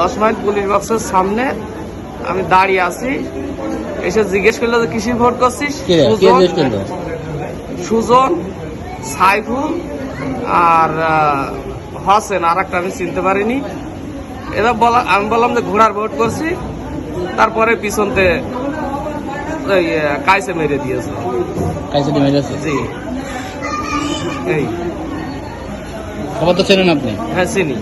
দশ mile police বক্সের সামনে আমি দাঁড়িয়ে আছি। এসে জিজ্ঞেস করল যে কিসির ভোট করছিস? সুজন, সাইফুল আর আহ, হোসেন আর একটা আমি চিনতে পারিনি। এরা বলা আমি বললাম যে ঘোড়ার ভোট করছি। তারপরে পিছনতে কাইসে মেরে দিয়েছে। কাইসে মেরেছে? জি। এই। খবর তো আপনি। হ্যাঁ চিনি।